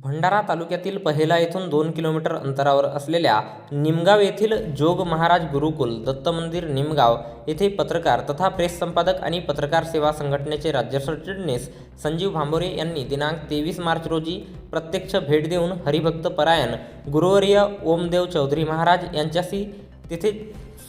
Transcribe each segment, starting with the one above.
भंडारा तालुक्यातील पहिला येथून दोन किलोमीटर अंतरावर असलेल्या निमगाव येथील जोग महाराज गुरुकुल दत्त मंदिर निमगाव येथे पत्रकार तथा प्रेस संपादक आणि पत्रकार सेवा संघटनेचे राज्य सरचिटणीस संजीव भांबोरे यांनी दिनांक तेवीस मार्च रोजी प्रत्यक्ष भेट देऊन हरिभक्त परायण गुरुवर्य ओमदेव चौधरी महाराज यांच्याशी तेथे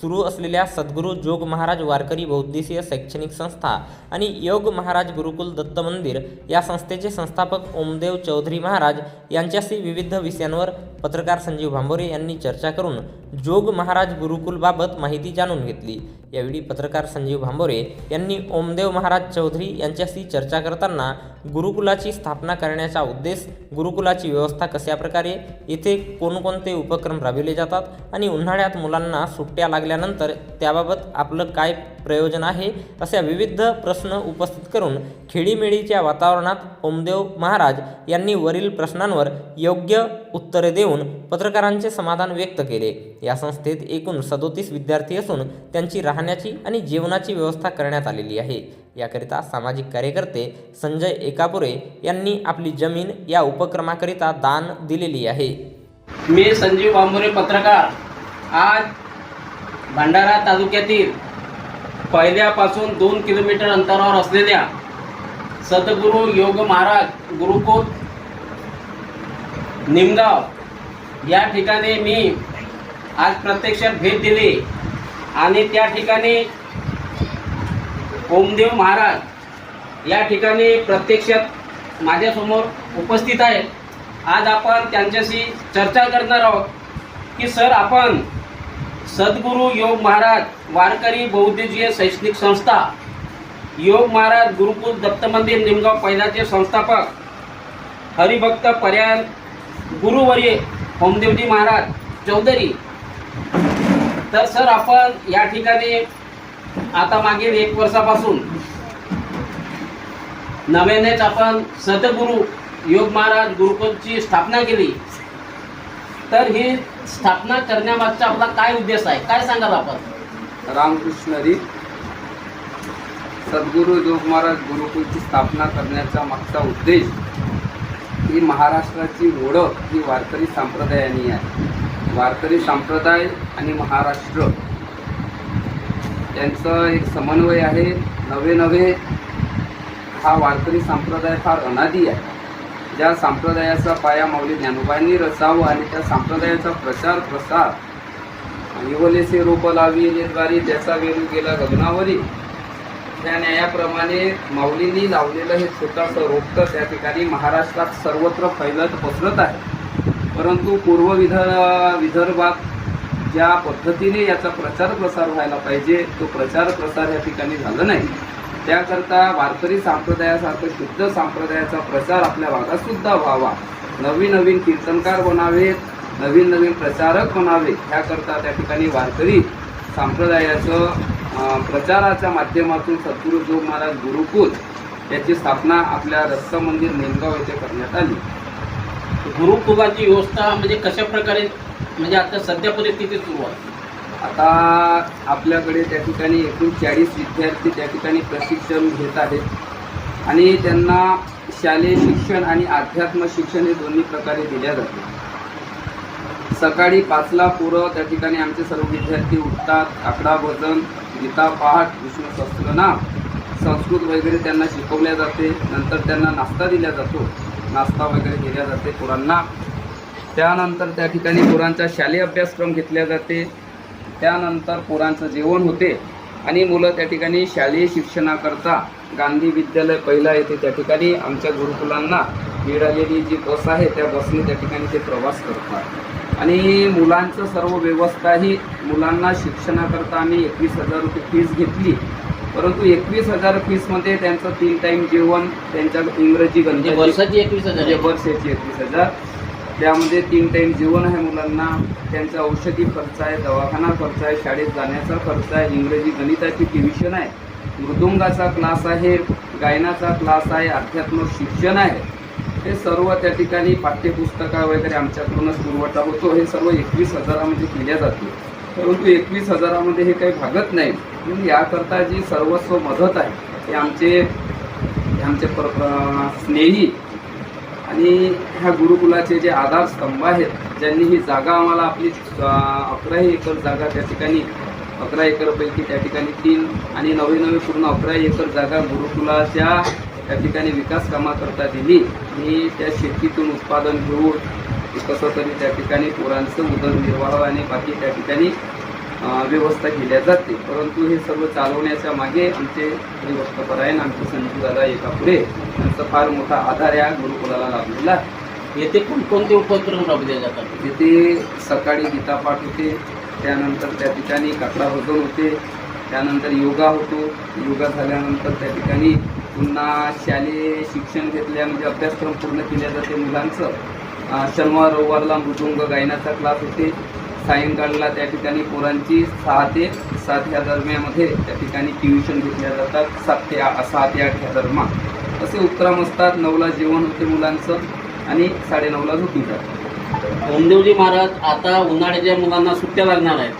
सुरू असलेल्या सद्गुरू जोग महाराज वारकरी बौद्धिसीय शैक्षणिक संस्था आणि योग महाराज गुरुकुल दत्त मंदिर या संस्थेचे संस्थापक ओमदेव चौधरी महाराज यांच्याशी विविध विषयांवर पत्रकार संजीव भांबोरे यांनी चर्चा करून जोग महाराज गुरुकुलबाबत माहिती जाणून घेतली. यावेळी पत्रकार संजीव भांबोरे यांनी ओमदेव महाराज चौधरी यांच्याशी चर्चा करताना गुरुकुलाची स्थापना करण्याचा उद्देश गुरुकुलाची व्यवस्था कशाप्रकारे येथे कोणकोणते उपक्रम राबविले जातात आणि उन्हाळ्यात मुलांना सुट्ट्या लागल्यानंतर त्याबाबत आपलं काय प्रयोजन आहे अशा विविध प्रश्न उपस्थित करून खेळीमेळीच्या वातावरणात ओमदेव महाराज यांनी वरील प्रश्नांवर योग्य उत्तरे देऊन पत्रकारांचे समाधान व्यक्त केले. या संस्थेत एकूण सदोतीस विद्यार्थी असून त्यांची राहण्याची आणि जेवणाची व्यवस्था करण्यात आलेली आहे. याकरिता सामाजिक कार्यकर्ते संजय एकापुरे यांनी आपली जमीन या उपक्रमाकरिता दान दिलेली आहे. मी संजीव बांबुरे पत्रकार. आज भंडारा तालुक्यातील पहिल्यापासून दोन किलोमीटर अंतरावर असलेल्या सद्गुरू योग महाराज गुरुकुल निमगाव या ठिकाणी मी आज प्रत्यक्षात भेट दिली. आणि त्या ठिकाणी ओमदेव महाराज या ठिकाणी प्रत्यक्षात माझ्यासमोर उपस्थित आहेत. आज आपण त्यांच्याशी चर्चा करणार आहोत की सर आपण सद्गुरू योग महाराज वारकरी बौद्धजीय शैक्षणिक संस्था योग महाराज गुरुकुल दत्त मंदिर निमगाव पैदाचे संस्थापक हरिभक्त पर्याय गुरुवर्य होमदेवजी महाराज चौधरी तर सर आपण या ठिकाणी आता मागील एक वर्षापासून नव्यानेच आपण सतगुरु योग महाराज गुरुकुलची स्थापना केली. तर ही स्थापना करण्यामागचा आपला काय उद्देश आहे? काय सांगाल आपण? रामकृष्ण हरी सद्गुरू योग महाराज गुरुकुलची स्थापना करण्याचा मागचा उद्देश ही महाराष्ट्राची ओळख ही वारकरी संप्रदायाने आहे. वारकरी संप्रदाय आणि महाराष्ट्र यांचं एक समन्वय आहे. नवे नवे हा वारकरी संप्रदाय फार अनादी आहे. ज्या संप्रदायाचा पाया माऊली ज्ञानोबांनी रचावं आणि त्या संप्रदायाचा प्रचार प्रसार युवलेचे रोप लावीद्वारे त्याचा वेरू गेला गगनावरी त्या न्यायाप्रमाणे माऊलींनी लावलेलं हे छोटंसं रोपटं त्या ठिकाणी महाराष्ट्रात सर्वत्र फैलत पसरत आहे. परंतु पूर्व विध विदर्भात ज्या पद्धतीने याचा प्रचार प्रसार व्हायला पाहिजे तो प्रचार प्रसार या ठिकाणी झाला नाही. त्याकरता वारकरी संप्रदायासारखं शुद्ध संप्रदायाचा प्रचार आपल्या भागातसुद्धा व्हावा. नवीन नवीन कीर्तनकार बनावेत नवीन नवीन प्रचारक बनावे ह्याकरता त्या ठिकाणी वारकरी संप्रदायाचं प्रचाराच्या माध्यमातून सद्गुरू जोग महाराज गुरुकुल याची स्थापना आपल्या रस्ता मंदिर नेमगाव येथे करण्यात आली. गुरुकुलाची व्यवस्था म्हणजे कशा प्रकारे म्हणजे आता सध्या परिस्थिती सुरू आहे? आता आपल्याकडे त्या ठिकाणी एकूण चाळीस विद्यार्थी त्या ठिकाणी प्रशिक्षण घेत आहेत. आणि त्यांना शालेय शिक्षण आणि अध्यात्म शिक्षण हे दोन्ही प्रकारे दिल्या जाते सकाळी पाचला पुरं त्या ठिकाणी आमचे सर्व विद्यार्थी उठतात आकडा भजन गीता पाठ विष्णू सहस्त्रनाम संस्कृत वगैरे त्यांना शिकवल्या जाते. नंतर त्यांना नाश्ता दिला जातो. नाश्ता वगैरे दिल्या जाते पोरांना. त्यानंतर त्या ठिकाणी पोरांचा शालेय अभ्यासक्रम घेतल्या जाते. त्यानंतर पोरांचं जेवण होते आणि मुलं त्या ठिकाणी शालेय शिक्षणाकरता गांधी विद्यालय पहिला येथे त्या ठिकाणी आमच्या गुरुकुलांना मिळालेली जी बस आहे त्या बसने त्या ठिकाणी ते प्रवास करतात. आणि मुलांचं सर्व व्यवस्था ही मुलांना शिक्षणाकरता आम्ही एकवीस हजार रुपये फीस घेतली. परंतु एकवीस हजार फीसमध्ये त्यांचं तीन टाईम जेवण त्यांच्या इंग्रजी म्हणजे गणित वर्षाची एकवीस हजार म्हणजे. वर्षाची एकवीस हजार. त्यामध्ये तीन टाईम जेवण आहे मुलांना. त्यांचा औषधी खर्च आहे दवाखाना खर्च आहे शाळेत जाण्याचा खर्च आहे इंग्रजी गणिताची ट्युशन आहे. मृदुंगाचा क्लास आहे गायनाचा क्लास आहे अध्यात्म शिक्षण आहे. हे सर्व त्या ठिकाणी पाठ्यपुस्तकं वगैरे आमच्याकडूनच पुरवठा होतो. हे सर्व एकवीस हजारामध्ये केल्या जाते परंतु एकवीस हजारामध्ये हे काही भागत नाही. म्हणून याकरता जी सर्वस्व मदत आहे हे आमचे आमचे पर प्र- स्नेही आणि ह्या गुरुकुलाचे जे आधारस्तंभ आहेत ज्यांनी ही जागा आम्हाला आपली अकराही एकर जागा त्या ठिकाणी अकरा एकरपैकी त्या ठिकाणी तीन आणि नवे नवे पूर्ण अकरा एकर जागा गुरुकुलाच्या त्या ठिकाणी विकास कामाकरता दिली. आणि त्या शेतीतून उत्पादन घेऊन कसं तरी त्या ठिकाणी पोरांचं उदरनिर्वाह आणि बाकी त्या ठिकाणी व्यवस्था केल्या जाते. परंतु हे सर्व चालवण्याच्या मागे आमचे हरिभक्तपरायण आमचे संजू दादा एकापुरे यांचा फार मोठा आधार या गुरुकुलाला लाभलेला येथे कोणकोणते उपक्रम राबवले जातात? तिथे सकाळी गीतापाठ होते त्यानंतर त्या ठिकाणी काकडा भजन होते त्यानंतर योगा होतो. योगा झाल्यानंतर त्या ठिकाणी पुन्हा शालेय शिक्षण घेतल्या म्हणजे अभ्यासक्रम पूर्ण केल्या जाते मुलांचं. शनिवार रविवारला मृदुंग गायनाचा क्लास होते. सायंकाळला त्या ठिकाणी पोरांची सहा ते सात ह्या दरम्यामध्ये त्या ठिकाणी ट्युशन घेतल्या जातात. सात ते आ- सहा ते आठ ह्या दरम्यान. असे उपक्रम असतात नऊला जेवण होते मुलांचं आणि साडेनऊला झोपी जातात. ओमदेवजी महाराज आता उन्हाळ्याच्या मुलांना सुट्ट्या लागणार आहेत.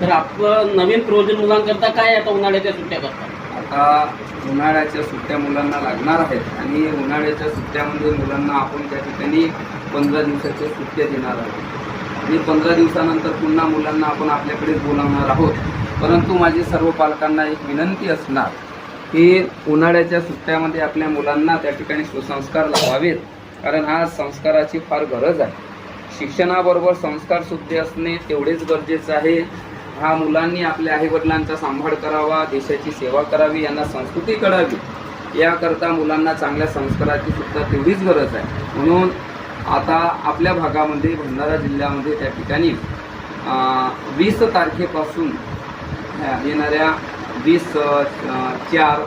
तर आपलं नवीन प्रयोजन मुलांकरता काय आता उन्हाळ्याच्या सुट्ट्या करतात? आता उन्हाळ्याच्या सुट्ट्या मुलांना लागणार आहेत आणि उन्हाळ्याच्या सुट्ट्यामध्ये मुलांना आपण त्या ठिकाणी पंधरा दिवसाच्या सुट्ट्या देणार आहोत. आणि पंधरा दिवसानंतर पुन्हा मुलांना आपण आपल्याकडे बोलावणार आहोत. परंतु माझी सर्व पालकांना एक विनंती असणार की उन्हाळ्याच्या सुट्ट्यामध्ये आपल्या मुलांना त्या ठिकाणी सुसंस्कार लावावेत. कारण हा संस्काराची फार गरज आहे. शिक्षणाबरोबर संस्कार सुद्धा असणे तेवढेच गरजेचं आहे. ह्या मुलांनी आपल्या आईवडिलांचा सांभाळ करावा देशाची सेवा करावी यांना संस्कृती कळावी. याकरता मुलांना चांगल्या संस्काराची सुद्धा तेवढीच गरज आहे. म्हणून आता आपल्या भागामध्ये भंडारा जिल्ह्यामध्ये त्या ठिकाणी वीस तारखेपासून येणाऱ्या वीस चार